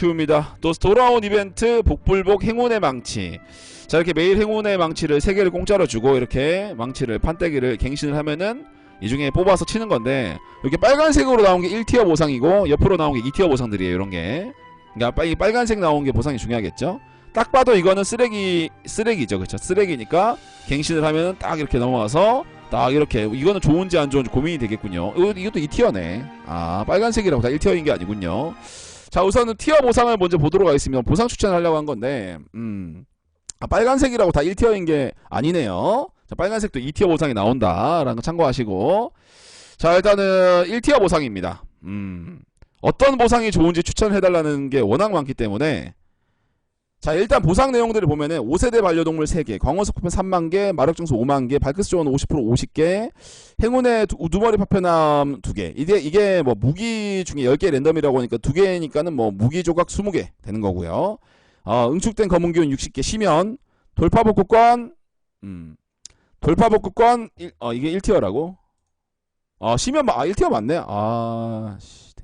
별튜입니다. 또 돌아온 이벤트 복불복 행운의 망치. 자 이렇게 매일 행운의 망치를 3개를 공짜로 주고 이렇게 망치를 판때기를 갱신을 하면은 이 중에 뽑아서 치는 건데 이렇게 빨간색으로 나온 게 1티어 보상이고 옆으로 나온 게 2티어 보상들이에요 이런 게. 그러니까 빨- 이 빨간색 나온 게 보상이 중요하겠죠? 딱 봐도 이거는 쓰레기 쓰레기죠. 그렇죠? 쓰레기니까 갱신을 하면 딱 이렇게 넘어와서 딱 이렇게 이거는 좋은지 안 좋은지 고민이 되겠군요. 이거, 이것도 2티어네. 아 빨간색이라고 다 1티어인 게 아니군요 자 우선은 티어 보상을 먼저 보도록 하겠습니다. 보상 추천하려고 한 건데 음. 아, 빨간색이라고 다 1티어인 게 아니네요. 자 빨간색도 2티어 보상이 나온다라는 거 참고하시고. 자 일단은 1티어 보상입니다. 음. 어떤 보상이 좋은지 추천해달라는 게 워낙 많기 때문에 자 일단 보상 내용들을 보면은 5세대 반려동물 3개 광원석 쿠폰 3만 개 마력증수 5만 개 발크스 조언 50% 50개 행운의 두, 우두머리 파편함 2개. 이게 이게 뭐 무기 중에 10개 랜덤이라고 하니까 2개니까는 뭐 무기 조각 20개 되는 거고요. 어, 응축된 검은 기운 60개 시면 돌파 복구권 음 돌파 복구권 일- 어 이게 1티어라고? 어 시면 마- 아 1티어 맞네. 아 씨.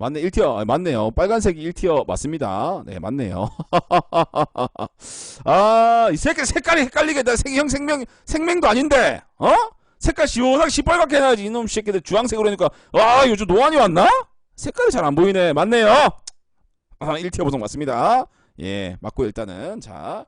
맞네 1티어. 아, 맞네요. 빨간색이 1티어. 맞습니다. 네 맞네요. 아이 새끼 색깔이 헷갈리게 나 생, 형 생명 생명도 아닌데 어? 색깔 시원하게 시뻘겋게 해야지. 이놈 새끼들 주황색으로 하니까. 와 요즘 노안이 왔나? 색깔이 잘 안 보이네. 맞네요. 아 1티어 보상 맞습니다. 예 맞고 일단은. 자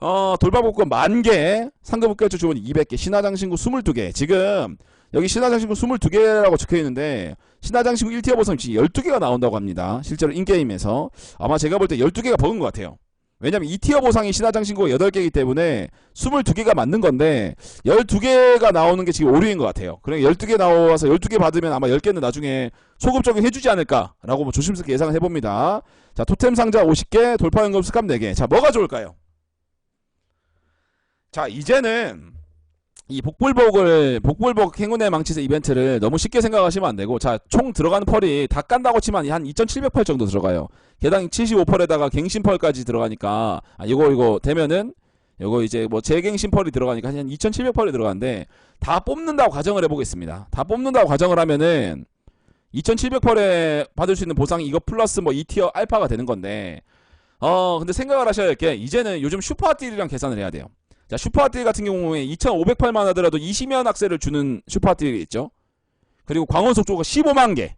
어, 돌파복권 만개, 상급급결주 주원 200개, 신화장신구 22개. 지금 여기 신화장신구 22개라고 적혀 있는데 신화장신구 1티어 보상 지금 12개가 나온다고 합니다. 실제로 인게임에서 아마 제가 볼 때 12개가 버은 것 같아요. 왜냐면 2티어 보상이 신화장신구가 8개이기 때문에 22개가 맞는 건데 12개가 나오는 게 지금 오류인 것 같아요. 그러니까 12개 나와서 12개 받으면 아마 10개는 나중에 소급 적용해주지 않을까라고 뭐 조심스럽게 예상을 해봅니다. 자, 토템 상자 50개, 돌파연금 스캅 4개. 자, 뭐가 좋을까요? 자 이제는 이 복불복을 복불복 행운의 망치세 이벤트를 너무 쉽게 생각하시면 안 되고 자 총 들어가는 펄이 다 깐다고 치면 한 2,700펄 정도 들어가요. 개당 75펄에다가 갱신펄까지 들어가니까 아 이거 이거 되면은 이거 이제 뭐 재갱신 펄이 들어가니까 한 2,700펄이 들어가는데 다 뽑는다고 가정을 해보겠습니다. 다 뽑는다고 가정을 하면은 2,700펄에 받을 수 있는 보상이 이거 플러스 뭐 2티어 알파가 되는 건데 어 근데 생각을 하셔야 할 게 이제는 요즘 슈퍼 딜이랑 계산을 해야 돼요. 자, 슈퍼핫딜 같은 경우에 2,508만 하더라도 20면 학세를 주는 슈퍼핫딜이 있죠. 그리고 광원석 조가 15만 개.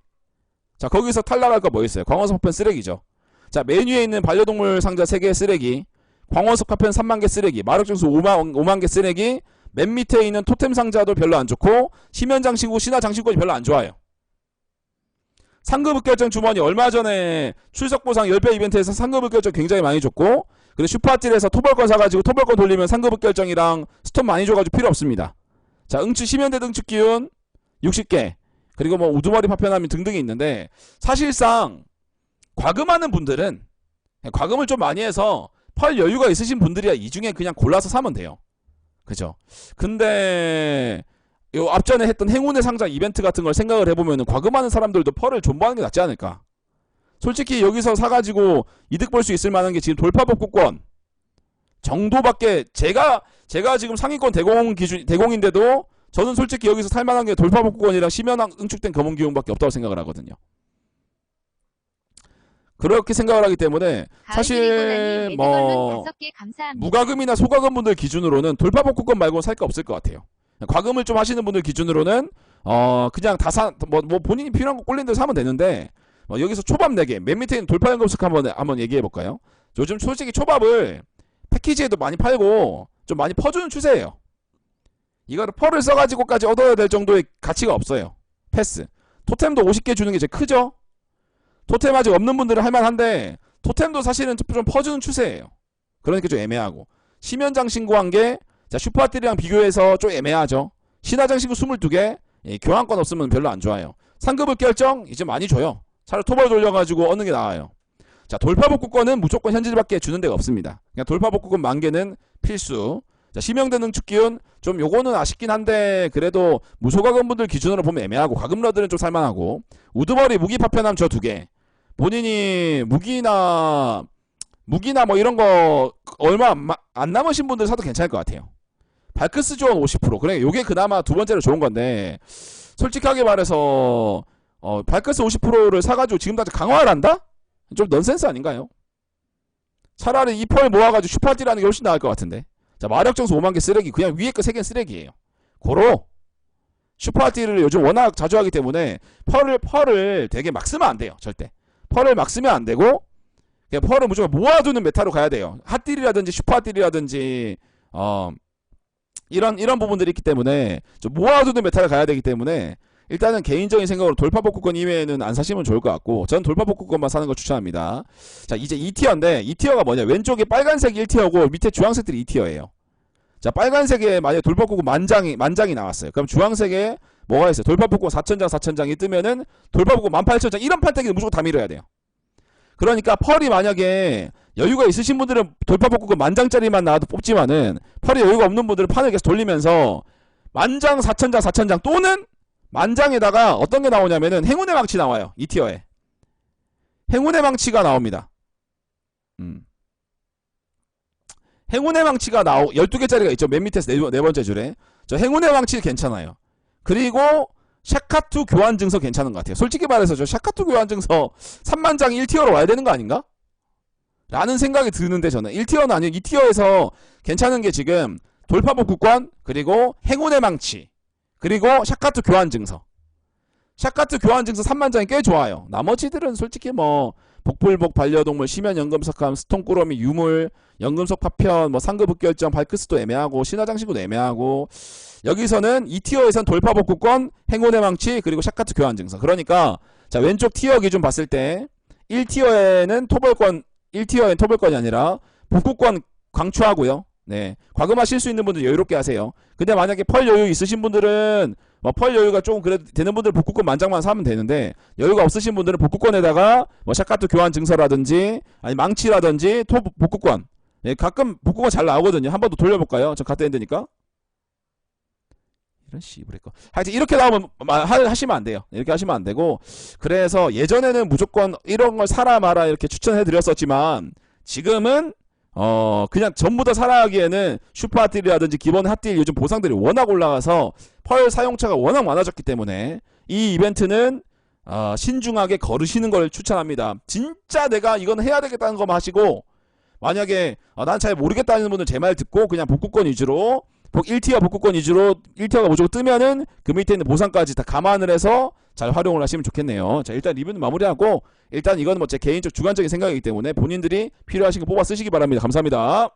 자, 거기서 탈락할 거 뭐 있어요? 광원석 파편 쓰레기죠. 자, 메뉴에 있는 반려동물 상자 3개 쓰레기, 광원석 파편 3만 개 쓰레기, 마력증수 5만, 5만 개 쓰레기, 맨 밑에 있는 토템 상자도 별로 안 좋고, 심연 장신구, 신화 장신권이 별로 안 좋아요. 상급 결정 주머니 얼마 전에 출석 보상 10배 이벤트에서 상급 결정 굉장히 많이 줬고, 그리고 슈퍼핫딜에서 토벌권 사가지고 토벌권 돌리면 상급 결정이랑 스톤 많이 줘가지고 필요 없습니다. 자, 응추 심연대 등축 기운 60개. 그리고 뭐 우두머리 파편함이 등등이 있는데 사실상 과금하는 분들은 과금을 좀 많이 해서 펄 여유가 있으신 분들이야 이 중에 그냥 골라서 사면 돼요. 그죠? 근데 요 앞전에 했던 행운의 상자 이벤트 같은 걸 생각을 해보면 과금하는 사람들도 펄을 존버하는 게 낫지 않을까? 솔직히 여기서 사가지고 이득 볼 수 있을 만한 게 지금 돌파복구권 정도밖에 제가 제가 지금 상위권 대공 기준 대공인데도 저는 솔직히 여기서 살 만한 게 돌파복구권이랑 심연왕 응축된 검은 기운밖에 없다고 생각을 하거든요. 그렇게 생각을 하기 때문에 사실 뭐 무과금이나 소과금 분들 기준으로는 돌파복구권 말고 살거 없을 것 같아요. 과금을 좀 하시는 분들 기준으로는 어 그냥 다사뭐 뭐 본인이 필요한 거 꼴린 대로 사면 되는데 뭐 여기서 초밥 4개 맨 밑에 있는 돌파 연금식 한번 한번 얘기해 볼까요? 요즘 솔직히 초밥을 패키지에도 많이 팔고 좀 많이 퍼주는 추세예요. 이거를 펄을 써가지고까지 얻어야 될 정도의 가치가 없어요. 패스. 토템도 50개 주는 게 제일 크죠? 토템 아직 없는 분들은 할만한데 토템도 사실은 좀 퍼주는 추세예요. 그러니까 좀 애매하고 심연장 신고한 게 자, 슈퍼핫들이랑 비교해서 좀 애매하죠. 신화장 신고 22개 예, 교환권 없으면 별로 안 좋아요. 상급을 결정 이제 많이 줘요. 차라리 토벌 돌려가지고 얻는 게 나아요. 자, 돌파복구권은 무조건 현질밖에 주는 데가 없습니다. 그냥 돌파복구권 만 개는 필수. 자, 심형대 능축 기운 좀 요거는 아쉽긴 한데 그래도 무소가금 분들 기준으로 보면 애매하고 가금러들은 좀 살만하고 우드머리 무기 파편함 저 두 개. 본인이 무기나 무기나 뭐 이런 거 얼마 안, 남으신 분들 사도 괜찮을 것 같아요. 발크스 조언 50%. 그래, 요게 그나마 두 번째로 좋은 건데 솔직하게 말해서 어, 발크스 50%를 사가지고 지금 다시 강화를 한다? 좀 넌센스 아닌가요? 차라리 이 펄 모아가지고 슈퍼딜하는 게 훨씬 나을 것 같은데. 자, 마력 정수 5만 개 쓰레기. 그냥 위에 거 3개는 쓰레기예요. 고로 슈퍼딜을 요즘 워낙 자주 하기 때문에 펄을 펄을 되게 막 쓰면 안 돼요. 절대. 펄을 막 쓰면 안 되고 그냥 펄을 무조건 모아두는 메타로 가야 돼요. 핫딜이라든지 슈퍼딜이라든지 어 이런 이런 부분들이 있기 때문에 좀 모아두는 메타를 가야 되기 때문에 일단은 개인적인 생각으로 돌파 복구권 이외에는 안 사시면 좋을 것 같고 전 돌파 복구권만 사는 걸 추천합니다. 자 이제 2티어인데 2티어가 뭐냐 왼쪽에 빨간색이 1티어고 밑에 주황색들이 2티어예요. 자 빨간색에 만약에 돌파 복구 만장이 만장이 나왔어요. 그럼 주황색에 뭐가 있어요? 돌파 복구 4천장 4천장이 뜨면은 돌파 복구 18,000장 이런 판때기는 무조건 다 밀어야 돼요. 그러니까 펄이 만약에 여유가 있으신 분들은 돌파 복구 만장짜리만 나와도 뽑지만은 펄이 여유가 없는 분들은 판을 계속 돌리면서 만장 4천장 4천장 또는 만장에다가 어떤 게 나오냐면은 행운의 망치 나와요. 이 티어에. 행운의 망치가 나옵니다. 음. 행운의 망치가 나오 12개짜리가 있죠. 맨 밑에서 네, 번- 네 번째 줄에. 저 행운의 망치 괜찮아요. 그리고 샤카투 교환 증서 괜찮은 것 같아요. 솔직히 말해서 저 샤카투 교환 증서 3만 장이 1티어로 와야 되는 거 아닌가? 라는 생각이 드는데 저는 1티어는 아니고 2티어에서 괜찮은 게 지금 돌파복구권 그리고 행운의 망치 그리고 샤카트 교환 증서. 샤카트 교환 증서 3만 장이 꽤 좋아요. 나머지들은 솔직히 뭐 복불복 반려동물 심연 연금석함 스톤꾸러미 유물 연금석 파편 뭐 상급 결정 발크스도 애매하고 신화장신구도 애매하고 여기서는 2티어에선 돌파복구권 행운의 망치 그리고 샤카트 교환 증서. 그러니까 자 왼쪽 티어 기준 봤을 때 1티어에는 토벌권 1티어엔 토벌권이 아니라 복구권 강추하고요. 네. 과금하실 수 있는 분들 여유롭게 하세요. 근데 만약에 펄 여유 있으신 분들은 뭐 펄 여유가 조금 그래도 되는 분들 복구권 만장만 사면 되는데 여유가 없으신 분들은 복구권에다가 뭐 샷카트 교환 증서라든지 아니 망치라든지 토 복구권 예, 가끔 복구권 잘 나오거든요. 한 번 더 돌려볼까요? 저 갔다 했으니까 이런 씨부레 거. 하여튼 이렇게 나오면 마- 하, 하시면 안 돼요. 이렇게 하시면 안 되고 그래서 예전에는 무조건 이런 걸 사라 마라 이렇게 추천해 드렸었지만 지금은 어 그냥 전부 다 사라 하기에는 슈퍼 핫딜이라든지 기본 핫딜 요즘 보상들이 워낙 올라가서 펄 사용차가 워낙 많아졌기 때문에 이 이벤트는 어, 신중하게 걸으시는 걸 추천합니다. 진짜 내가 이건 해야 되겠다는 거만 하시고 만약에 어, 난잘 모르겠다는 분들 제말 듣고 그냥 복구권 위주로 복 1티어 복구권 위주로 1티어가 무조건 뜨면은 그 밑에 있는 보상까지 다 감안을 해서 잘 활용을 하시면 좋겠네요. 자 일단 리뷰는 마무리하고 일단 이건 뭐 제 개인적 주관적인 생각이기 때문에 본인들이 필요하신 거 뽑아 쓰시기 바랍니다. 감사합니다.